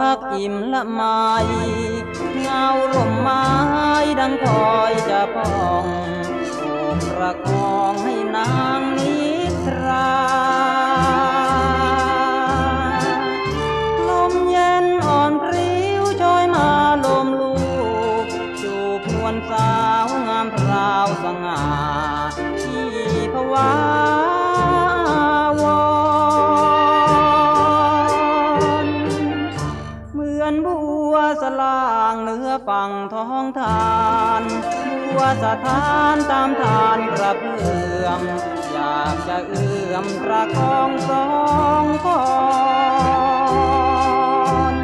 พักอิ่มละไมเงาร่มไม้ดังคอยจะพองระคองให้น้ำ ฝั่งท้องทานบัวสะท้านตามทานกระเพื่อมอยากจะเอื้อมประคองสองกอน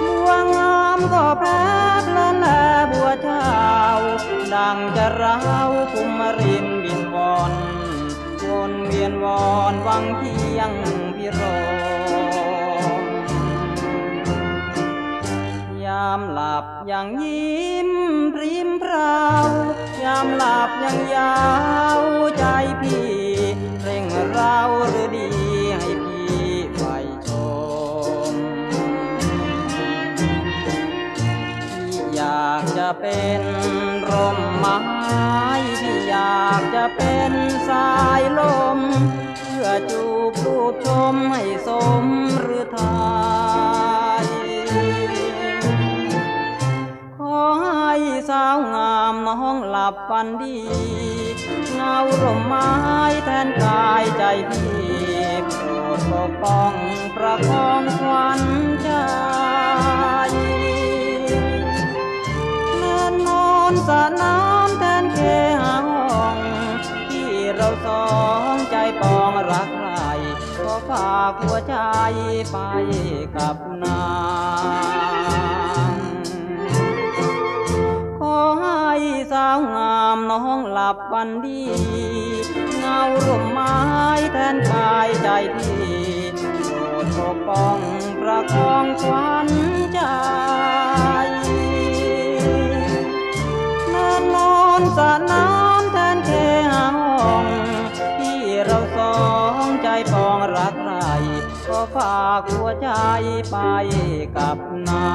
บัวงามก็แพ้เพลินแลบัวเช้าดังจะร้าวภูมิรินบินวอนวนเวียนวอนวังเพียงพิรมามหลับยังยิ้มพริมเพรายามหลับยังยาวใจพี่ เร่งเราหรือดีให้พี่ไฟชมที่อยากจะเป็นร่มไม้ที่อยากจะเป็นสายลม เพื่อจูบรูปชมให้สมหรือไทย ลับฝันดีเงาร่มไม้แทนกายใจพี่โปรดปกป้องประคองขวัญใจเล่นนอนสะน้ำแทนเคหาห้องที่เราสองใจปองรักใครก็ฝากหัวใจไปกับนา สาวงามน้องหลับฝันดี เงาร่มไม้แทนกายใจพี่โปรดปกป้องประคองขวัญใจเนินนอนสระน้ำแทนเคหาห้องที่เราสองใจปองรักใครก็ฝากหัวใจไปกับนา